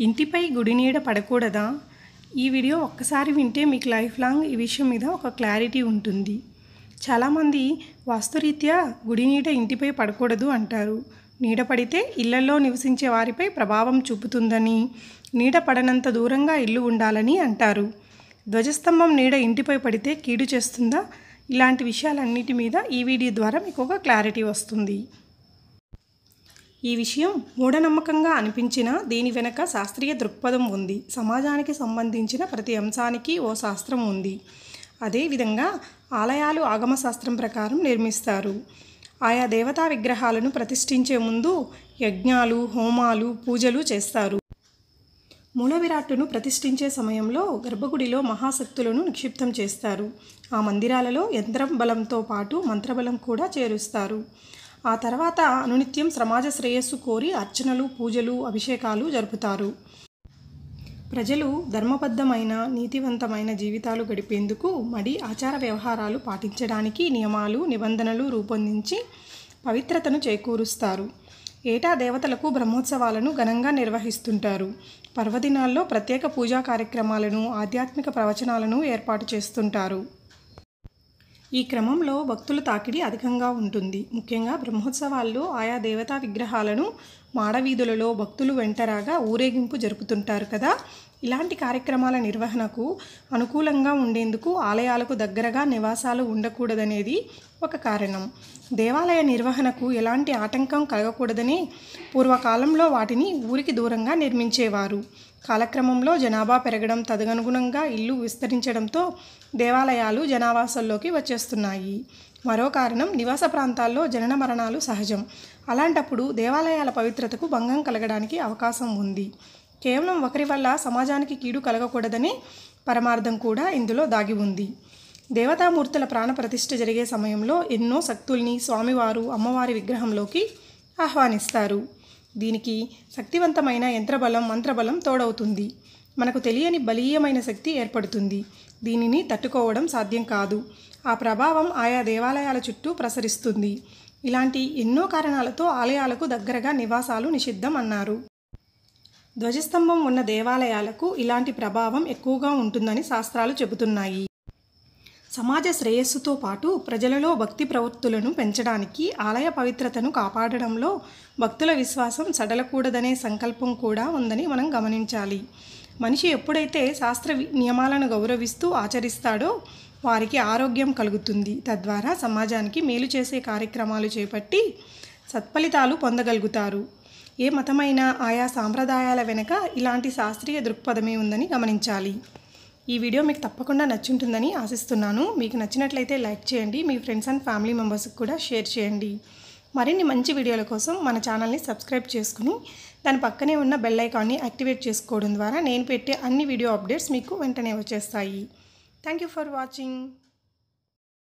ఇంటిపై గుడి నీడ పడకూడదా? ఈ వీడియో ఒక్కసారి వింటే మీకు లైఫ్ లాంగ్ ఈ విషయం మీద ఒక క్లారిటీ ఉంటుంది. చాలామంది వాస్తురీత్యా గుడి నీడ ఇంటిపై పడకూడదు అంటారు. నీడ పడితే ఇళ్ళలో నివసించే వారిపై ప్రభావం చూపుతుందని నీడ పడనంత దూరంగా ఇల్లు ఉండాలని అంటారు. ధ్వజస్తంభం నీడ ఇంటిపై పడితే కీడు చేస్తుందా? ఇలాంటి విషయాలన్నిటి మీద ఈ వీడియో ద్వారా మీకు ఒక క్లారిటీ వస్తుంది. ఈ విషయం మూఢనమ్మకంగా అనిపించినా దీని వెనక శాస్త్రీయ దృక్పథం ఉంది. సమాజానికి సంబంధించిన ప్రతి అంశానికి ఓ శాస్త్రం ఉంది. అదేవిధంగా ఆలయాలు ఆగమశాస్త్రం ప్రకారం నిర్మిస్తారు. ఆయా దేవతా విగ్రహాలను ప్రతిష్ఠించే ముందు యజ్ఞాలు హోమాలు పూజలు చేస్తారు. మూల విరాట్టును ప్రతిష్ఠించే సమయంలో గర్భగుడిలో మహాశక్తులను నిక్షిప్తం చేస్తారు. ఆ మందిరాలలో యంత్రం బలంతో పాటు మంత్రబలం కూడా చేరుస్తారు. ఆ తర్వాత అనునిత్యం సమాజ శ్రేయస్సు కోరి అర్చనలు పూజలు అభిషేకాలు జరుపుతారు. ప్రజలు ధర్మబద్ధమైన నీతివంతమైన జీవితాలు గడిపేందుకు మడి ఆచార వ్యవహారాలు పాటించడానికి నియమాలు నిబంధనలు రూపొందించి పవిత్రతను చేకూరుస్తారు. ఏటా దేవతలకు బ్రహ్మోత్సవాలను ఘనంగా నిర్వహిస్తుంటారు. పర్వదినాల్లో ప్రత్యేక పూజా కార్యక్రమాలను ఆధ్యాత్మిక ప్రవచనాలను ఏర్పాటు చేస్తుంటారు. ఈ క్రమంలో భక్తుల తాకిడి అధికంగా ఉంటుంది. ముఖ్యంగా బ్రహ్మోత్సవాల్లో ఆయా దేవతా విగ్రహాలను మాడవీధులలో భక్తులు వెంటరాగా ఊరేగింపు జరుపుతుంటారు కదా. ఇలాంటి కార్యక్రమాల నిర్వహణకు అనుకూలంగా ఉండేందుకు ఆలయాలకు దగ్గరగా నివాసాలు ఉండకూడదనేది ఒక కారణం. దేవాలయ నిర్వహణకు ఎలాంటి ఆటంకం కలగకూడదని పూర్వకాలంలో వాటిని ఊరికి దూరంగా నిర్మించేవారు. కాలక్రమంలో జనాభా పెరగడం తదనుగుణంగా ఇల్లు విస్తరించడంతో దేవాలయాలు జనావాసంలోకి వచ్చేస్తున్నాయి. మరో కారణం నివాస ప్రాంతాల్లో జనన మరణాలు సహజం. అలాంటప్పుడు దేవాలయాల పవిత్రతకు భంగం కలగడానికి అవకాశం ఉంది. కేవలం ఒకరి వల్ల సమాజానికి కీడు కలగకూడదనే పరమార్థం కూడా ఇందులో దాగి ఉంది. దేవతామూర్తుల ప్రాణప్రతిష్ఠ జరిగే సమయంలో ఎన్నో శక్తుల్ని స్వామివారు అమ్మవారి విగ్రహంలోకి ఆహ్వానిస్తారు. దీనికి శక్తివంతమైన యంత్రబలం మంత్రబలం తోడవుతుంది. మనకు తెలియని బలీయమైన శక్తి ఏర్పడుతుంది. దీనిని తట్టుకోవడం సాధ్యం కాదు. ఆ ప్రభావం ఆయా దేవాలయాల చుట్టూ ప్రసరిస్తుంది. ఇలాంటి ఎన్నో కారణాలతో ఆలయాలకు దగ్గరగా నివాసాలు నిషిద్ధం అన్నారు. ధ్వజస్తంభం ఉన్న దేవాలయాలకు ఇలాంటి ప్రభావం ఎక్కువగా ఉంటుందని శాస్త్రాలు చెబుతున్నాయి. సమాజ శ్రేయస్సుతో పాటు ప్రజలలో భక్తి ప్రవృత్తులను పెంచడానికి ఆలయ పవిత్రతను కాపాడడంలో భక్తుల విశ్వాసం సడలకూడదనే సంకల్పం కూడా ఉందని మనం గమనించాలి. మనిషి ఎప్పుడైతే శాస్త్ర వి- నియమాలను గౌరవిస్తూ ఆచరిస్తాడో వారికి ఆరోగ్యం కలుగుతుంది. తద్వారా సమాజానికి మేలు చేసే కార్యక్రమాలు చేపట్టి సత్ఫలితాలు పొందగలుగుతారు. ఏ మతమైనా ఆయా సాంప్రదాయాల వెనుక ఇలాంటి శాస్త్రీయ దృక్పథమే ఉందని గమనించాలి. ఈ వీడియో మీకు తప్పకుండా నచ్చుంటుందని ఆశిస్తున్నాను. మీకు నచ్చినట్లయితే లైక్ చేయండి. మీ ఫ్రెండ్స్ అండ్ ఫ్యామిలీ మెంబర్స్కి కూడా షేర్ చేయండి. మరిన్ని మంచి వీడియోల కోసం మన ఛానల్ని సబ్స్క్రైబ్ చేసుకుని దాని పక్కనే ఉన్న బెల్ ఐకాన్ని యాక్టివేట్ చేసుకోవడం ద్వారా నేను పెట్టే అన్ని వీడియో అప్డేట్స్ మీకు వెంటనే వచ్చేస్తాయి. Thank you for watching